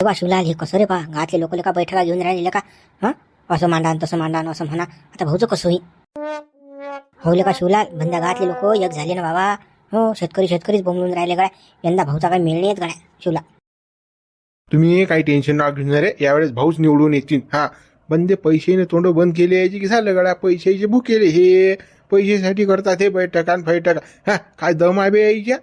बा शिवलाल हे कसं रे बा? गावातले लोक का बैठका घेऊन राहिले का? हा? असं मांडान तसं मांडान असं म्हणा. आता भाऊचं कसं होईल हो का शिवलाल? बंदा गावातले लोक एक झाले ना बाबा. हो शेतकरी शेतकरीच बोंबलून राहिले गड्या. यंदा भाऊचा काही मिळणे येत गड्या शिवला तुम्ही काही टेन्शन ना घेऊन रे यावेळेस भाऊच निवडून येतील. हा. बंदे पैशाने तोंड बंद केले यायची की झालं गड्या? पैशाचे बुक केले हे. पैशासाठी करतात हे बैठकान फैठक. हा काय दम आहे यायच्या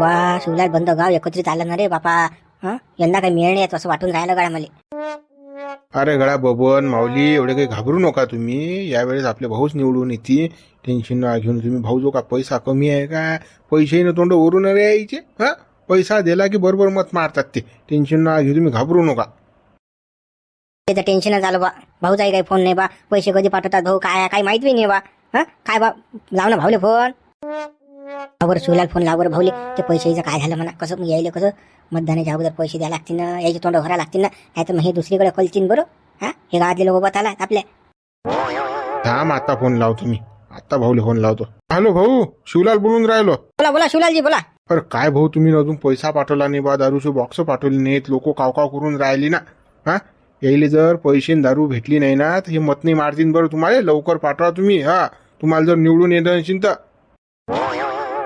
वा शिवलाल बंद गाव एकत्रित आलं ना रे बापा. हा? यंदा काही मिळणे येत असं वाटून राहिलं गड्या मला अरे गळा बबन माऊली एवढे काही घाबरू नका तुम्ही. यावेळेस आपले भाऊच निवडून येते टेन्शन ना घेऊन तुम्ही भाऊ जो का पैसा कमी आहे का? पैशाने तोंड ओरून रे यायचे. हा? पैसा दिला की बरोबर मत मारतात ते. टेन्शन ना घेऊ तुम्ही घाबरू नका. त्याचं टेन्शनच आलं बा. भाऊचाही काही फोन नाही बा. पैसे कधी पाठवतात भाऊ? काय काही माहीत बी नाही बा. हा? काय बा लाव ना भाऊले फोन बरोबर शिवलाल फोन लाव बरं भाऊले. ते पैशाचं काय झालं म्हणा? कसं यायले कसं? मतदानाच्या अगोदर पैसे द्यायला लागतील ना याची तोंड भरा लागतील ना. नाही तर मग हे दुसरीकडे कलतील बरं. हा? हे गावातले लोक बताला आपल्या. थांब आता फोन लावतो मी. आता भाऊले फोन लावतो. हॅलो भाऊ शिवलाल बोलून राहिलो. बोला बोला शिवलालजी बोला. अरे काय भाऊ तुम्ही अजून पैसा पाठवला नाही बा दारूचे बॉक्स पाठवले नाहीत. लोक काव काव करून राहिली ना. हा? यायले जर पैसे न दारू भेटली नाही ना तर हे मत नाही मारतील बरं तुम्हाला. लवकर पाठवा तुम्ही हा. तुम्हाला जर निवडून येत असेल तर.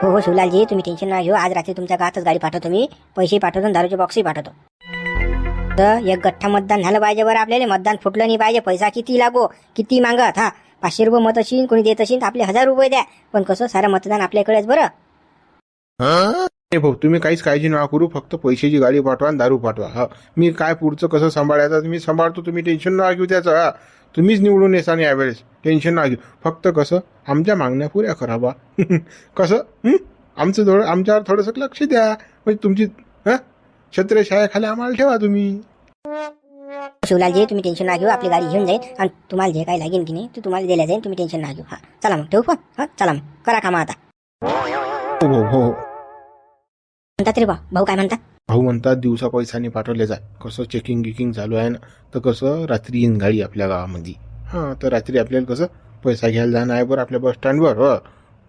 हो हो शिवलालजी तुम्ही टेन्शन ना घेऊ. आज रात्री तुमच्या गावातच गाडी पाठवतो मी. पैसे पाठवतो आणि दारूचे बॉक्सही पाठवतो. तर एक गठ्ठा मतदान झालं पाहिजे बरं आपल्याला. मतदान फुटलं नाही पाहिजे. पैसा किती लागो किती मागत हा? पाचशे रुपये मत असेल कोणी देत असेल तर आपले हजार रुपये द्या. पण कसं सारं मतदान आपल्याकडेच बरं? नाही भाऊ तुम्ही काहीच काळजी नका करू. फक्त पैशाची गाडी पाठवा आणि दारू पाठवा. हा. मी काय पुढचं कसं सांभाळायचं मी सांभाळतो. तुम्ही टेन्शन नका घेऊ त्याचं हा. तुम्हीच निवडून येसान यावेळेस. टेन्शन नका घेऊ. फक्त कसं आमच्या मागण्या पुऱ्या करा बा कसं? आमचं थोडं आमच्यावर थोडंसं लक्ष द्या. म्हणजे तुमची हा? छत्रछायाखाली आम्हाला ठेवा तुम्ही. शिवलालजी तुम्ही टेन्शन ना घेऊ. आपली गाडी घेऊन जाईल आणि तुम्हाला जे काही लागेल की नाही ते तुम्हाला दिल्या जाईल तुम्ही टेन्शन ना घेऊ. हा चला मग. ठेवू हा चला मग. करा कामा आता. हो भाऊ हो हो. म्हणतात रे बा भाऊ काय म्हणतात? भाऊ म्हणतात दिवसा पैशाने पाठवले जाय कसं चेकिंग गिकिंग चालू आहे ना तर कसं रात्री येईन गाडी आपल्या गावामध्ये. हां तर रात्री आपल्याला कसं पैसा घ्यायला जाणं आहे बरं आपल्या बस स्टँडवर हो.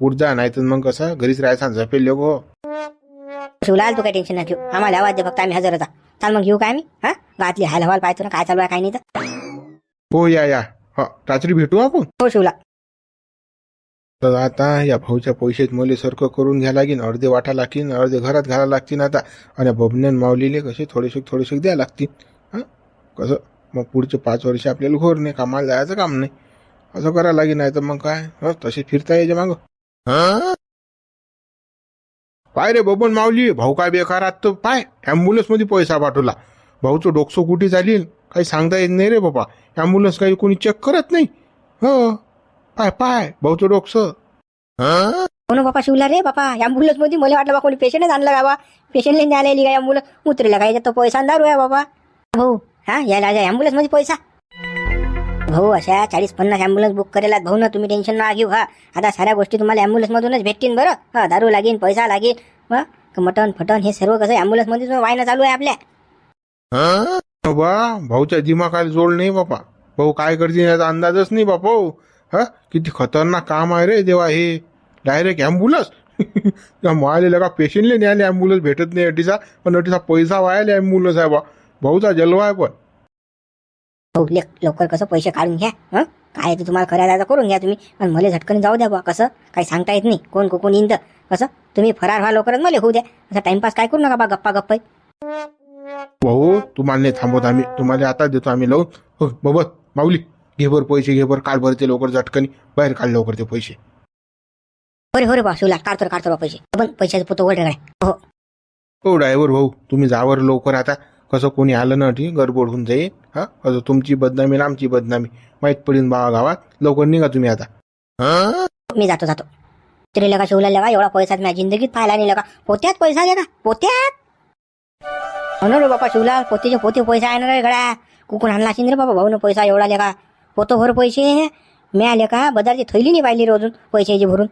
उठ जा नाही तर मग कसं घरीच राहायचा झपेल लोक. हो शिवलाल तू काय टेन्शन ना घेऊ. आम्हाला आवाज दे फक्त आम्ही हजर होता. चाल मग घेऊ काय आम्ही? हा? गावातली हाल हवाल पाहतो ना काय चालू आहे काय नाही तर. हो या या. हा रात्री भेटू आपण? हो शिवला तर आता या भाऊच्या पैशात मले सरकं करून घ्या लागेल अर्धे वाटा लागतील अर्धे घरात घाला लागतील आता. आणि बबन्यान माऊलीले कसे थोडेसे थोडेसे द्या लागतील. हां? कसं? मग पुढचे पाच वर्ष आपल्याला घोर नाही कामाला जायचं काम नाही. असं करावं लागेल नाही तर मग काय? तसे फिरता यायचे मग. पाय रे बबन माऊली भाऊ काय बेकार आत तर पाय ॲम्ब्युलन्समध्ये पैसा पाठवला. भाऊचं डोकसो कुठे झाली काही सांगता येत नाही रे बाबा. ॲम्ब्युलन्स काही कोणी चेक करत नाही. हो. पाय पाय भाऊचं डोकसं. हं? हो ना बापा शिवला रे बापा. ॲम्ब्युलन्समध्ये मला वाटलं बा कोणी पेशंटच आणलं का बा पेशंटला न्यायला काय ॲम्ब्युलन्स उतरेला काय याच्यात तो पैसा दारू आहे बाबा? भाऊ हा यायला ॲम्ब्युलन्समध्ये पैसा. भाऊ अशा चाळीस पन्नास ॲम्ब्युलन्स बुक करेला. भाऊ ना तुम्ही टेन्शन ना घेऊ हा. आता साऱ्या गोष्टी तुम्हाला ॲम्ब्युलन्स मधूनच भेटतील बरं. हा दारू लागेल पैसा लागेल. हा मटन फटन हे सर्व कसं ॲम्ब्युलन्समध्ये वायनं चालू आहे आपल्या. हं? बा भाऊच्या दिमाखाला जोड नाही बापा. भाऊ काय करतील याचा अंदाजच नाही बापा हो. किती खतरनाक काम आहे रे देवा हे. डायरेक्ट ॲम्ब्युलन्स मारलेलं का पेशंटले न्यायला ॲम्ब्युलन्स भेटत नाही अटीचा पण अटीचा पैसा वायाला ॲम्ब्युलन्स आहे बा. भाऊचा जलवा आहे पण. भाऊ ले लवकर कसं पैसे काढून घ्या हं? काय ते तुम्हाला करायला जायचं करून घ्या तुम्ही. पण मला झटकन जाऊ द्या बा कसं? काही सांगता येत नाही. कोण को- कोण येईन तर कसं? तुम्ही फरार व्हा लवकरच मला होऊ द्या. असं टाइमपास काय करू नका बा गप्पा गप्पा भाऊ तुम्हाला नाही थांबवत आम्ही. तुम्हाला आता देतो आम्ही लावून. हो बबत माऊली. घे बर पैसे घे बर काढ बरं ते लवकर झटकनी बाहेर काढ लवकर ते पैसे. हो रे हो रे बा शिवला काढतो रे, काढतो रे पैसे. पण पैशाचं पोतं वगैरे काय हो. हो ड्रायव्हर भाऊ तुम्ही जावर लवकर आता. कसं कोणी आलं ना ठी गडबड होऊन जाईल. हा कसं तुमची बदनामी आणि आमची बदनामी. माहीत पडेल बा गावात. लवकर निघा तुम्ही आता? मी जातो जातो. तरी लगा शिवला लगा एवढा पैसा माझ्या जिंदगीत पाहिला नाही लगा. पोत्यात पैसा लगा पोत्यात. हो ना रे बापा शिवला पोतेचे पोते पैसा आहे ना रे गड्या. कुकून आणला असेल रे बाबा भाऊ पैसा एवढा लेका पोतो भर पैसे मिळाले का बाजारची थैली नाही पाहिली रे अजून पैशाची भरून.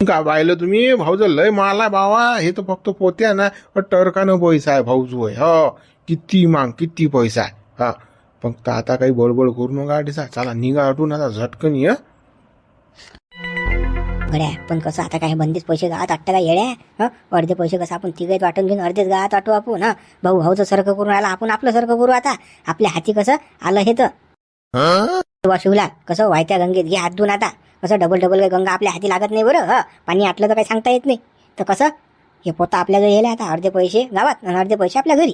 का पाहिलं तुम्ही? भाऊचं लय माला बावा हे तर फक्त पोत्या ना. टरकानं पैसा आहे भाऊच होय हो किती माग किती पैसा आहे. हा फक्त आता काही बडबड करू नका अडीचा चला निघा अटून आता झटकन ये. गड्या पण कसं आता काय बंदीच पैसे गावात वाटतं का येड्या? हं? अर्धे पैसे कसं आपण तिघेच वाटून घेऊन अर्धेच गावात वाटू आपण हं? भाऊ भाऊचं सारखं करून आला आपण आपलं सारखं करू आता. आपल्या हाती कसं आलं हे तर. शिवला कसं व्हायत्या गंगेत घे हात धुवून आता. कसं डबल डबल काही गंगा आपल्या हाती लागत नाही बरं हं? पाणी आटलं तर काही सांगता येत नाही. तर कसं? हे पोता आपल्या घरी येले आता अर्धे पैसे गावात आणि अर्धे पैसे आपल्या घरी.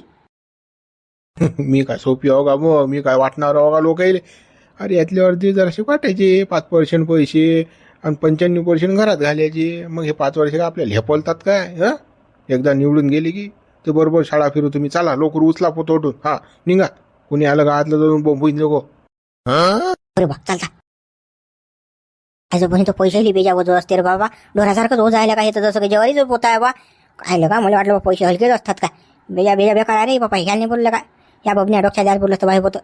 मी काय सोपी आहो का मग मी काय वाटणार आहो का लोक अरे यातले अर्धे जरासे वाटायचे पाच पर्सेंट पैसे आणि पंच्याण्णव पर्सेंट घरात घालायचे. मग हे पाच वर्ष आपल्याला हेपलतात काय हं? एकदा निवडून गेली की ते बरोबर शाळा फिरू तुम्ही चला लोकर उचला पोतो उठून. हा निघा. कुणी आलं गावातलं जाऊन बोंबून नको. अरे बघ चालता. आजोबानी तो पैशाही बेजा वजो असते रे बाबा. डोऱ्यासारखंच हो जायला काय तर जसं काही जेवारीच पोता आहे बा. काय का मला वाटलं बा पैसे हलकेच असतात काय? बेजा बेजा बेकार अरे बाबा ह्याला नाही बोललं काय? या बबन्या डोक्यात द्यायला बोललं तर बाहेर होतं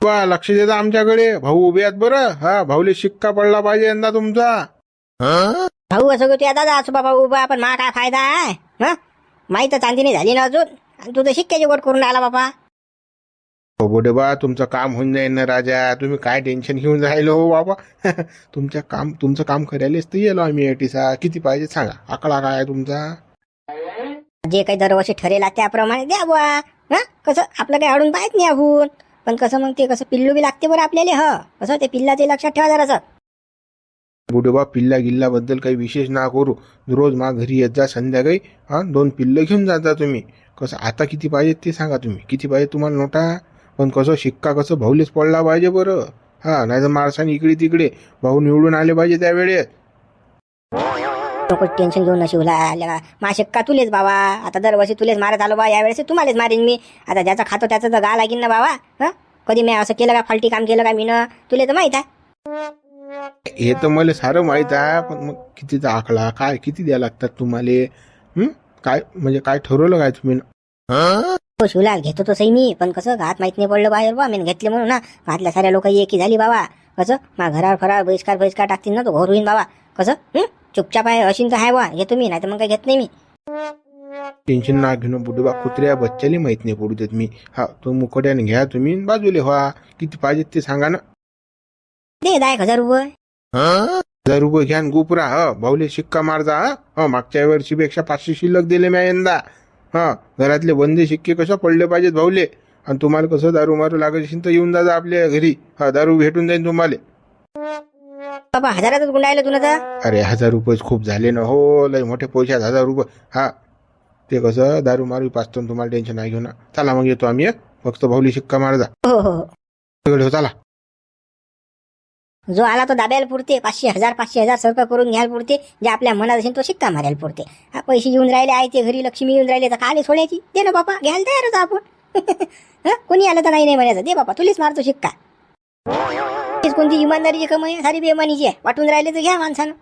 बा लक्ष देता आमच्याकडे. भाऊ उभे आहेत बरं. हा भाऊले शिक्का पडला पाहिजे यंदा तुमचा. भाऊ असं करतो या दादा असं बाबा उभा पण मा काय फायदा आहे? हा? माही तर चांदी नाही झाली ना अजून. आणि तू तर शिक्क्याची गोट करून आला बाबा. बोडे बा तुमचं काम होऊन जाईल ना राजा. तुम्ही काय टेन्शन घेऊन राहिलो हो बाबा? तुमच्या काम तुमचं काम करायलाच तर येलो आम्ही एटीसा किती पाहिजे सांगा. आकडा काय आहे तुमचा? जे काही दरवर्षी ठरेल त्याप्रमाणे द्या बुवा. हा? कसं? आपलं काही अडून पाहत नाही आपण पण कसं मग ते कसं पिल्लू बी लागते बरं आपल्याला ह? कसं ते पिल्लाचे लक्षात ठेवा जरासं. बुडोबा पिल्ला गिल्ला बद्दल काही विशेष ना करू. रोज मा घरी येत जा संध्याकाळी. हा? दोन पिल्लं घेऊन जात जा तुम्ही. कसं आता किती पाहिजे ते सांगा तुम्ही. किती पाहिजे तुम्हाला नोटा? पण कसं शिक्का कसं भाऊलेच पडला पाहिजे बरं. हा नाही तर माणसाने इकडे तिकडे भाऊ निवडून आले पाहिजे त्या वेळेत नको टेन्शन घेऊन शिवला आल्या मा शिक्का तुलेच बाबा. आता दरवर्षी तुलेच मारत आलो बा. यावेळेस तुम्हालाच मारीन मी. आता ज्याचा खातो त्याचं तर गा लागीन ना बाबा? हं? कधी मी असं केलं का? फालटी काम केलं का मी न तुले तर माहीत आहे. हे तर मला सारं माहीत आहे पण मग कितीचा आकडा काय किती द्या लागतात तुम्हाला? काय म्हणजे काय ठरवलं काय तुम्ही? हो शिवला घेतो तो सही मी. पण कसं घात माहीत नाही पडलं बाहेर बा मी घेतले म्हणून ना. घातल्या साऱ्या लोक एकी झाली बाबा. कसं मा घरावर फराळ बहिष्कार बहिष्कार टाकतील ना तो घोर होईन बाबा. कसं हं? चुपचाप आहे अशीन तर आहे बा घेतो मी नाही तर मग काही घेत नाही मी. टेन्शन ना घेणं बुडोबा कुत्र्या बच्च्याला माहीत नाही पडू देत मी. हा तो मुकट्याने घ्या तुम्ही बाजूले व्हा. किती पाहिजे ते सांगा ना. दे दहा एक हजार रुपये. हजार रुपये घ्या आणि गुपरा ह भाऊले शिक्का मारजा हा. ह मागच्या वर्षीपेक्षा पाचशे शिल्लक दिले मी यंदा. हा घरातले बंदे शिक्के कसं पडले पाहिजेत भाऊले? आणि तुम्हाला कसं दारू मारू लागत असेल तर येऊन जा आपल्या घरी. हा दारू भेटून जाईल तुम्हाला. बाबा हजारातच गुंडायला तुला तर? अरे हजार रुपयेच खूप झाले ना हो लय मोठे पैसे आहेत हजार रुपये. हा ते कसं दारू मारू पाचतो तुम्हाला टेन्शन नाही घेऊ ना चला मग येतो आम्ही हं. फक्त भाऊली शिक्का मारजा हो हो हो. सगळे हो चला. जो आला तो दाब्याला पुरते पाचशे हजार पाचशे हजार सरकार करून घ्यायला पुरते जे आपल्या मनात असेल तो शिक्का मारायला पुरते. हा पैसे येऊन राहिले आहे ते घरी लक्ष्मी येऊन राहिले तर काले सोडायची दे ना बापा घ्यायला तयार होता आपण. कोणी आलं तर नाही नाही म्हणायचं. दे बापा तुलीच मारतो शिक्का. कोणती इमानदारीची कमाई आहे, सारी बेमानीची आहे. वाटून राहिले तर घ्या माणसानं.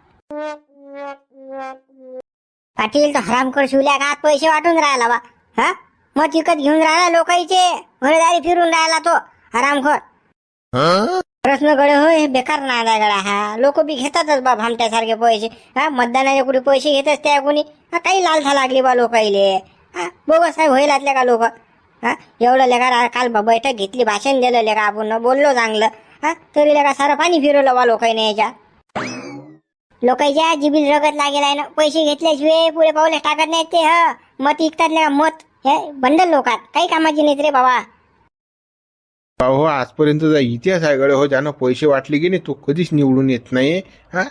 पाटील तर हरामखोर शिवल्या का? पैसे वाटून राहिला बा. हा? मग विकत घेऊन राहिला लोकांचे. घरदारी फिरून राहिला तो. हरामखोर प्रश्न गड होय हे बेकार नादा गडा हा. लोक बी घेतातच बा भामट्यासारखे पैसे. हा मतदानाच्या कुठे पैसे घेतच त्या कोणी? हा काही लालसा लागली बा लोकाईले. हा बोगस साहेब होईल आतल्या का लोक? हा एवढं लेका काल बा बैठक घेतली भाषण दिलं लेका आपण बोललो चांगलं. हा तरी लेका सारं पाणी फिरवलं बा लोकांनी याच्या. लोकांच्या जिबील रगत लागेल आहे ना पैसे घेतल्याशिवाय पुढे पाऊले टाकत नाहीत ते ह. मत इकतात लेका मत. हे बंडल लोकात. काही कामाची नाहीत रे बाबा. हो आजपर्यंतचा इतिहास आहे गडे हो ज्यानं पैसे वाटले की नाही तो कधीच निवडून येत नाही हा?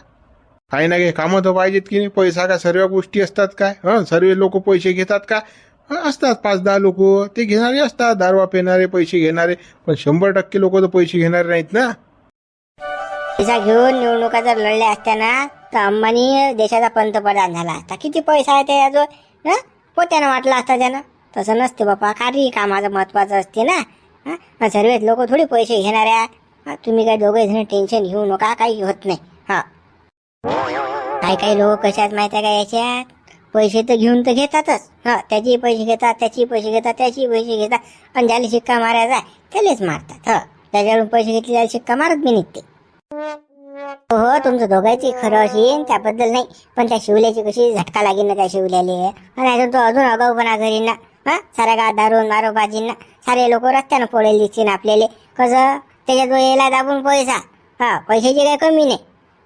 काही ना काही कामं तर पाहिजेत की नाही? पैसा का सर्व गोष्टी असतात काय? हं? सर्व लोक पैसे घेतात का? असतात पाच दहा लोक ते घेणारे असतात दारवा पेणारे पैसे घेणारे पण शंभर टक्के लोक तर पैसे घेणारे नाहीत ना? पैसा घेऊन निवडणुका जर लढल्या असत्या ना तर अंबानी देशाचा पंतप्रधान झाला. असता किती पैसा आहे त्याजवळ जो पोत्यानं वाटला असता त्यानं. तसं नसते बापा काही कामाचं महत्वाचं असते ना. हां? सर्वच लोक थोडी पैसे घेणारे आहे. तुम्ही काय दोघे जण टेन्शन घेऊ नका काही होत नाही. हा. काही काही लोक कशात माहिती आहे का याच्यात? पैसे तर घेऊन तर घेतातच. हा त्याचे पैसे घेतात त्याचे पैसे घेतात त्याचे पैसे घेतात. आणि ज्याला शिक्का मारायचा त्यालाच मारतात. ह त्याच्याकडून पैसे घेतले त्याला शिक्का मारत बी निघते. हो, हो तुमचं दोघांची खरं असेल त्याबद्दल नाही. पण त्या शिवल्याची कशी झटका लागेल ना त्या शिवल्याले. आणि अजून तो अजून अगाऊपणा करीन ना. हा? साऱ्या गावात दारून मारो बाजीन ना सारे लोक रस्त्यानं पडेल दिसतील आपल्याला. कसं? त्याच्याजवळ यायला दाबून पैसा. हा पैशाची काही कमी नाही.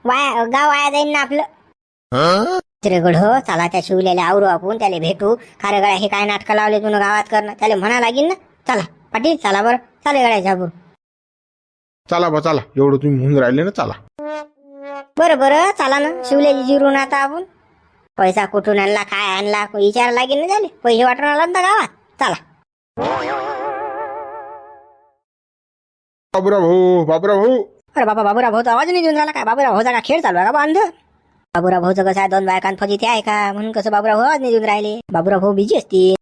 वाया गाव वाया जाईन ना आपलं. चिरेगड हो चला त्या शिवलेल्या आवरू आपण त्याला भेटू. खारे गड्या हे काय नाटकं लावले तुला गावात करणं? त्याला म्हणा लागेल ना. चला पाटील चला बरं. चाले गड्या झाबूर चला बा चला. एवढं तुम्ही म्हणून राहिले ना चला. बरं बरं चला ना. शिवल्याची जिरून आता आपण. पैसा कुठून आणला काय आणला विचार लागेल ना झाले. पैसे वाटून आला ना गावात. चला. बाबरा भाऊ बाबरा भाऊ. अरे बाबा बाबूराव भाऊचा आवाज नाही देऊन राहिला काय? बाबूराव भाऊचा का खेळ चालू आहे का बांध? बाबूराव भाऊचं कसं आहे? दोन बायकांत फजिती आहे का? म्हणून कसं बाबूराव भाऊ आवाज नाही देऊन राहिले? बाबूराव भाऊ बिजी असतील.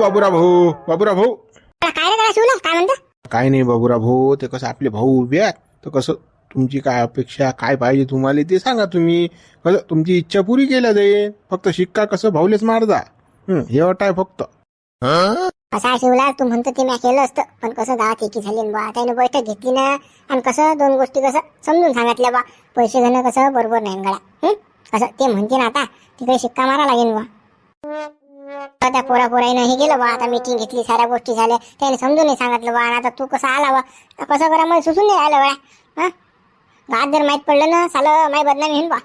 बाबुरा भाऊ बाबुरा भाऊ. काय काय म्हणता? काय नाही बाबुरा भाऊ ते कसं आपले भाऊ उभे आहेत तर कसं तुमची काय अपेक्षा काय पाहिजे तुम्हाला ते सांगा तुम्ही. कसं तुमची इच्छा पुरी केल्या जाईल फक्त शिक्का कसं भाऊलेच मारदा हं, हे अट आहे फक्त. असा शिवला तू म्हणतो ते मी केलं असतं पण कसं गावात एकी झाली बा त्याने बैठक घेतली ना आणि कसं दोन गोष्टी कसं समजून सांगितल्या बा पैसे घेणं कसं बरोबर नाही गळा असं ते म्हणते ना आता तिकडे शिक्का मारा लागेल बा त्या पोरा पोराईनं हे गेलं बा आता मीटिंग घेतली साऱ्या गोष्टी झाल्या. त्याने समजून नाही सांगितलं बा आता तू कसं आला बा कसं करा मला सुसून नाही आलं बा गावात जर माहीत पडलं ना सालं माही बदनामी होईल बा.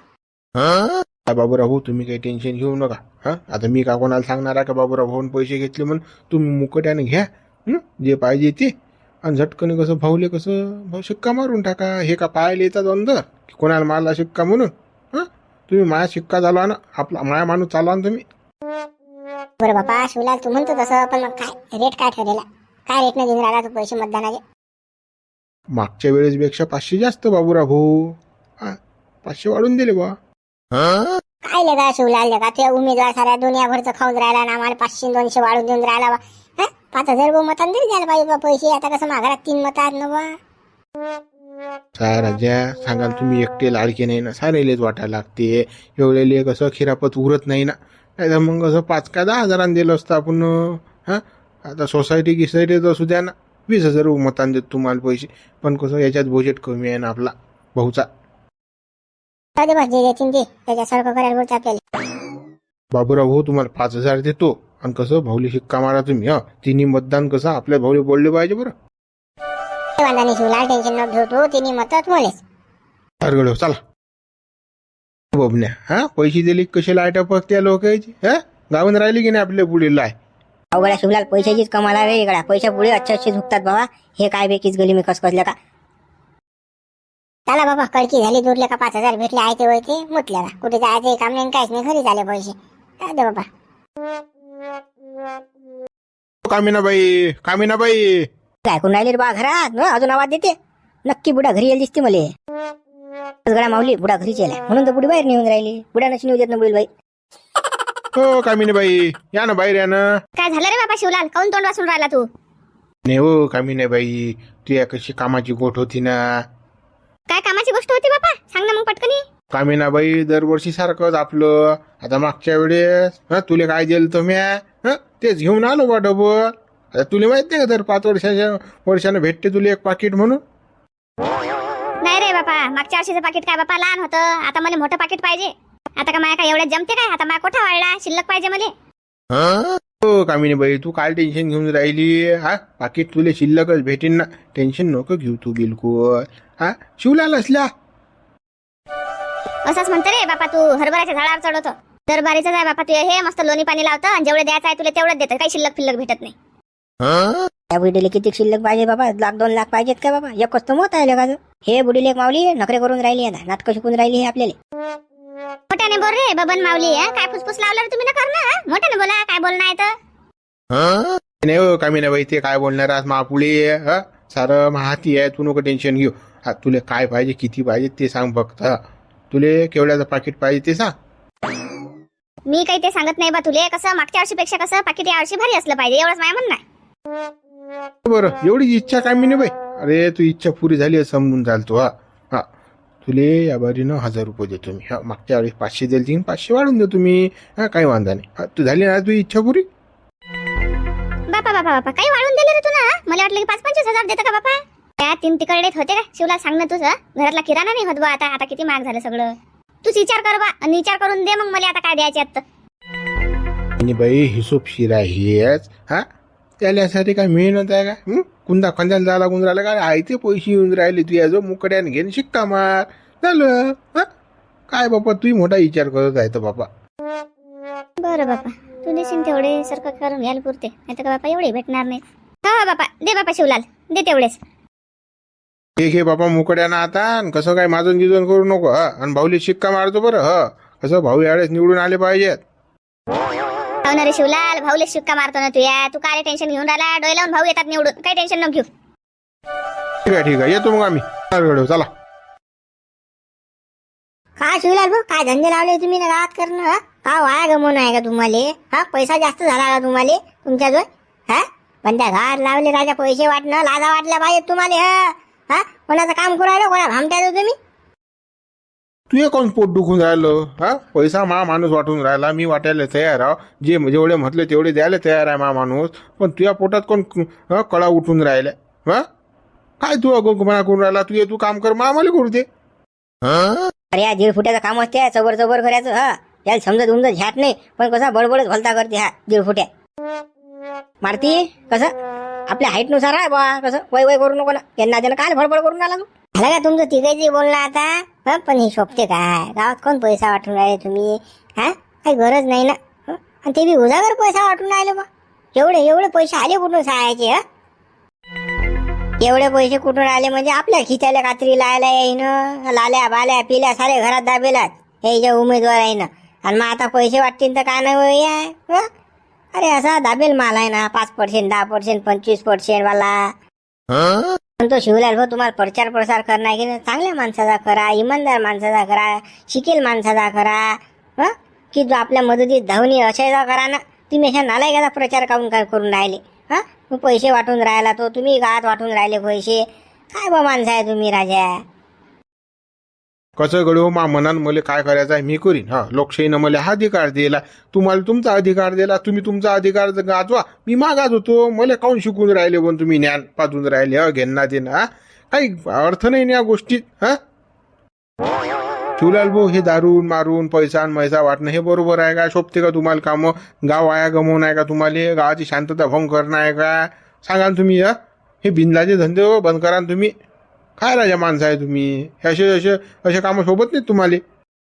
बाबूराव तुम्ही काही टेन्शन घेऊ नका हा? आता मी का कोणाला सांगणार आहे का बाबूराव भाऊन पैसे घेतले म्हणून? तुम्ही मुकट्याने घ्या? जे पाहिजे ते. आणि झटकन कसं भाऊले कसं भाऊ शिक्का मारून टाका हे का पाहायला येतात अंदर की कोणाला मारला शिक्का म्हणून? हा? तुम्ही माया शिक्का झाला ना आपला माया माणूस चालवा ना तुम्ही? बरं बापा शिवलाल तू म्हणतो तसं पण मग काय? रेट काय ठरलेला? काय रेटनं देऊन राहिला तू पैसे मतदानाचे? मागच्या वेळेसपेक्षा पाचशे जास्त बाबूराव भाऊ. हा पाचशे वाढून दिले बा काय लगा शिवलाल लगा ते उमेदवार साऱ्या दुनियाभरचं खाऊन राहिला ना आम्हाला पाचशे दोनशे वाढून देऊन राहिला बा. हं? पाच हजार रुपये मतान तरी द्यायला पाहिजे बा पैसे. आता कसं माघारात तीन मत आहेत ना बा काय राजा सांगाल तुम्ही एकटे लाडके नाही ना सारेलेच वाटायला लागते. एवढेले कसं खिरापत उरत नाही ना. नाही तर मग कसं पाच का दहा हजारांनी दिलं असतं आपण हां? आता सोसायटी गिसायटीत असू द्या ना. वीस हजार मतान देत तुम्हाला पैसे. पण कसं याच्यात बजेट कमी आहे ना आपला भाऊचा. जाऊ दे बा जे देतील ते त्याच्यासारखं करायला बोलते आपल्याला. बाबूराव भाऊ तुम्हाला पाच हजार देतो. आणि कसं भाऊले शिक्का मारा तुम्ही हा. तिन्ही मतदान कसं आपल्या भाऊले बोलले पाहिजे बरं. ते वांदा नाही शिवलाल टेन्शन न घेऊ तू. अरगड चला. बबन्या हा. पैसे दिले की कसे लाइट त्या लोकांची हा? गावून राहिली की नाही आपल्या पुढे लाय? अवघड्या शिवलाल पैशाचीच कमाला रे इकडा पैशा पुढे अच्छे अच्छे झुकतात बाबा. हे काय बेकीच गली मी कस कसल्या का? चला बाबा कडकी झाली दूरले का पाच हजार भेटले आहे ते वय ते मुतल्या का? कुठे जायचं काम नाही काहीच नाही घरी झाले पैसे. जाऊ दे बाबा. कामिनाबाई कामिनाबाई. ऐकून राहिले रे बा घरात हं, अजून आवाज देते? नक्की बुडा घरी येईल दिसते मले. गड्या माऊली बुडा घरीच येला म्हणून तर बुडी बाहेर नेऊन राहिली. बुडा नशी नेऊ देत ना बुडील बाई हो कामिनीबाई. या ना बाहेर या ना. काय झालं रे बाबा शिवलाल? काऊन तोंड वाचून राहिला तू? नाही हो कामिनीबाई तुया कशी कामाची गोठ होती ना. काय कामाची गोष्ट होती बाबा? सांग ना मग पटकनी. कामिनाबाई दरवर्षी सारखंच आपलं. आता मागच्या वेळेस हा तुला काय दिलं तर म्या हं, तेच घेऊन आलो बा डबल. आता तुला माहीत नाही का दर पाच वर्षाच्या वर्षानं भेटते तुला एक पाकिट म्हणून? नाही रे बापा मागच्या वर्षीचं पाकिट काय बापा लहान होतं. आता मला मोठं पाकिट पाहिजे. आता का माया काय एवढ्यात जमते काय? आता माया कोठा वाढला शिल्लक पाहिजे मला. हं? हो कामिनीबाई तू काय टेन्शन घेऊन राहिली. हा पाकिट तुले शिल्लकच भेटेन ना. टेन्शन नको घेऊ तू बिलकुल. हा शिवलाल असल्या असंच म्हणतो रे बापा तू हरभऱ्याच्या झाडावर चढवतो. दरबारीचं आहे बापा तू हे मस्त लोणी पाणी लावतं आणि जेवढं द्यायचं आहे तुला तेवढंच देतं. काही शिल्लक फिल्लक भेटत नाही? त्या बुडीले किती शिल्लक पाहिजे बाबा लाख दोन लाख पाहिजेत का बाबा एकच तर मत आहे लगाचं हे बुडीले एक माऊली नखरे करून राहिली आता. नाटकं शिकून राहिली हे आपल्याला. मोठ्याने बोल रे बबन माऊली? काय फुसफुस लावलं रे तुम्ही ना कर ना हं? मोठ्याने बोला काय बोलणं आहे तर हं? नाही हो कामिनाबाई ते काय बोलणार आज महापुळे हा सारं महाती आहे तू नको टेन्शन घेऊ हा तुला काय पाहिजे किती पाहिजे ते सांग फक्त. तुले केवढ्याचं पाकिट पाहिजे ते सांग मी काही ते सांगत नाही बा तुले कसं मागच्या वर्षीपेक्षा कसं पाकिट या वर्षी भारी असलं पाहिजे एवढंच माझ्या म्हणणं आहे बरं एवढी इच्छा कामिनीबाई अरे तू इच्छा पुरी झाली असं समजून चालतो हा तुले या बारीनं हजार रुपये देतो मी. हा मागच्या वेळेस पाचशे दिले तीन पाचशे वाढून देतो मी. हा काही वांधा नाही. हा तू झाली ना तुझी इच्छा पुरी? बापा बापा बापा काही वाढून दिलं रे तू ना मला वाटलं की पाच पंचवीस हजार देतं का बापा? त्या तीन तिकडे होते का? शिवला सांग ना तुझं. घरातला किराणा नाही होत बा आता. आता किती महाग झालं सगळं. तूच विचार कर बा. आणि विचार करून दे मग मला आता काय द्यायचे आता आणि बाई हिशोबशीर आहे हेच हा? त्याल्यासाठी काय मेहनत आहे का? कुंदा खंद्याला जायला लागून राहिला काय आहे ते पैसे येऊन राहिले तू याजो मुकड्याने घेऊन शिक्का मार. झालं हा? काय बापा तू मोठा विचार करत आहे तर बापा. बरं बापा तू देशील तेवढे सरकार करून घ्यायला पुरते. नाही तर का बापा एवढे भेटणार नाही. हा बापा दे बापा शिवलाल दे तेवढेच. हे घे बापा मुकड्या ना आता आणि कसं काय माझं गिजन करू नको हा? आणि भाऊली शिक्का मारतो बरं ह? कसं भाऊ यावेळेस निवडून आले पाहिजेत. हो ना रे शिवलाल भाऊले शिक्का मारतो ना तू या. तू काय टेन्शन घेऊन राहिला? डोळे लावून भाऊ येतात निवडून. काही टेन्शन नको घेऊ. ठीक आहे ठीक आहे. येतो मग आम्ही. चला काय शिवलाल भाऊ? काय धंदे लावले तुम्ही ना गावात करणं? हा? का वाया गमवणं आहे का तुम्हाला? हा? पैसा जास्त झाला का तुम्हाला? तुमच्याजवळ हा? पण त्या घाट लावले राजा पैसे वाटणं लाजा वाटल्या पाहिजे तुम्हाला हा? हा? कोणाचं काम करू राहिलं? कोणा भामट्या तुम्ही? तू हे कोण पोट दुखून राहिलं? हा? पैसा मा माणूस वाटून राहिला मी वाटायला तयार आहो. जे जेवढे म्हटले तेवढे द्यायला तयार आहे मा माणूस. पण तुझ्या पोटात कोण कळा उठून राहिल्या हा? काय तू अगो मना करून राहिला? तू ये तू काम कर मा आम्हाला करू दे. अरे या दीड फुट्याचं काम असते चबर चबर करायचं हा. याला समजत उमजत घ्यात नाही पण कसा बडबडच भलता करते हा दीड फुट्या. मारती कसं? आपल्या हाईटनुसार आहे बा कसं? वय वय करू नको ना. यांना त्यानं काय बडबड करून राहिला तू. झालं का तुमचं तिघायची बोलणं आता हं? पण हे शोभते काय? गावात कोण पैसा वाटून राहिले तुम्ही? हा? काही गरज नाही ना? आणि ते बी उजागर पैसा वाटून राहिले बा. एवढे एवढे पैसे आले कुठून सहायचे हा? एवढे पैसे कुठून आले म्हणजे आपल्या खिचायला कात्री लायला येईन लाल्या बाल्या पिल्या सारे घरात दाबेलात. हे जे उमेदवार आहे ना. आणि मग आता पैसे वाटतील तर काय नाही होय अरे असा दाबेल माल आहे ना पाच पर्सेंट दहा पर्सेंट पंचवीस पर्सेंट वाला. पण तो शिवलाल भाऊ तुम्हाला प्रचार प्रसार करणार की नाही? चांगल्या माणसाचा करा इमानदार माणसाचा करा शिकेल माणसाचा करा हं? की जो आपल्या मदतीत धावणी अशाचा करा ना तुम्ही अशा नालायकाचा प्रचार काऊन काय करून राहिले? हा? पैसे वाटून राहिला तो तुम्ही गात वाटून राहिले पैसे. काय बा माणसं आहे तुम्ही राजा? कसं गळू मा मनात मला काय करायचं आहे मी करीन. हा लोकशाहीनं मला हा अधिकार दिला. तुम्हाला तुमचा अधिकार दिला तुम्ही तुमचा अधिकार गाजवा. मी मागाज होतो. मला काऊन शिकून राहिले पण तुम्ही ज्ञान पाजून राहिले? हा घेणं देणं हा? काही अर्थ नाही ना या गोष्टीत हा? शिवलाल भाऊ हे दारून मारून पैसा आणि मैसा वाटणं हे बरोबर आहे का? शोभते का तुम्हाला कामं? गाव आया गमवणं आहे का तुम्हाला? गावाची शांतता भंग करणं आहे का? सांगा ना तुम्ही हे? बिनलाचे धंदे हो, बंद करा ना तुम्ही. काय राजा माणसं आहे तुम्ही? असे असे असे कामं शोभत नाहीत तुम्हाला?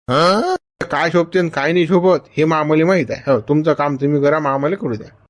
हं? काय शोभते आणि काय नाही शोभत हे मामले माहीत आहे. हो तुमचं काम तुम्ही करा मामाला करू द्या.